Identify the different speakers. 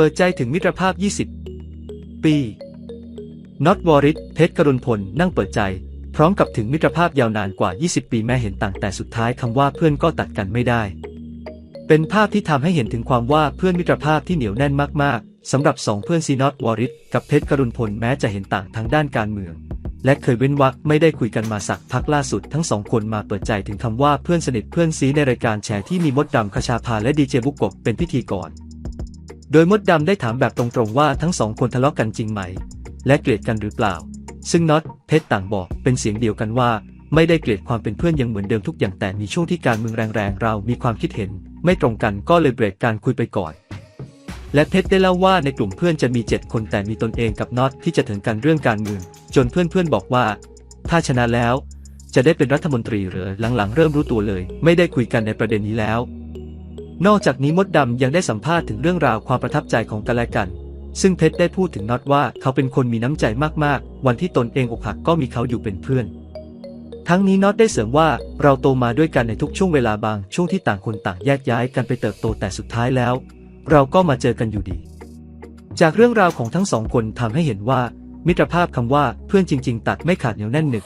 Speaker 1: เปิดใจถึงมิตรภาพ 20 ปีน็อตวอริสเพชรกรุณพลนั่งเปิดใจ พร้อมกับถึงมิตรภาพยาวนานกว่า 20 ปีแม้เห็นต่างแต่สุดท้ายคำว่าเพื่อนก็ตัดกันไม่ได้ เป็นภาพที่ทำให้เห็นถึงความว่าเพื่อนมิตรภาพที่เหนียวแน่นมากๆสำหรับสองเพื่อนซีน็อตวอริสกับเพชรกรุณพลแม้จะเห็นต่างทางด้านการเมือง และเคยเว้นวรรคไม่ได้คุยกันมาสักพักล่าสุด ทั้งสองคนมาเปิดใจถึงคำว่าเพื่อนสนิทเพื่อนซีในรายการแชร์ที่มีมดดำคชาภาและดีเจบุกกบเป็นพิธีกร โดยมดดำได้ถามแบบตรงๆว่าทั้งสองคนทะเลาะกันจริงไหม และเกลียดกันหรือเปล่า ซึ่งน็อตเพชรต่างบอกเป็นเสียงเดียวกันว่า ไม่ได้เกลียดความเป็นเพื่อนยังเหมือนเดิมทุกอย่างแต่มีช่วงที่การเมืองแรงๆ เรามีความคิดเห็น ไม่ตรงกันก็เลยเบรกการคุยไปก่อน และเพชรได้เล่าว่าในกลุ่มเพื่อนจะมี 7 คนแต่มีตนเองกับน็อตที่จะถึงกันเรื่องการเมือง จนเพื่อนๆบอกว่า ถ้าชนะแล้ว จะได้เป็นรัฐมนตรีหรือหลังๆ เริ่มรู้ตัวเลย ไม่ได้คุยกันในประเด็นนี้แล้ว นอกจากนี้มดดำยังได้สัมภาษณ์ถึงเรื่องราวความประทับใจของกันและกัน ซึ่งเพชรได้พูดถึงน็อตว่าเขาเป็นคนมีน้ำใจมากๆ วันที่ตนเองอกหักก็มีเขาอยู่เป็นเพื่อน ทั้งนี้น็อตได้เสริมว่าเราโตมาด้วยกันในทุกช่วงเวลาบางช่วงที่ต่างคนต่างแยกย้ายกันไปเติบโตแต่สุดท้ายแล้ว เราก็มาเจอกันอยู่ดี จากเรื่องราวของทั้งสองคนทำให้เห็นว่า มิตรภาพคำว่าเพื่อนจริง ๆ ตัดไม่ขาดเหนียวแน่นหนึบ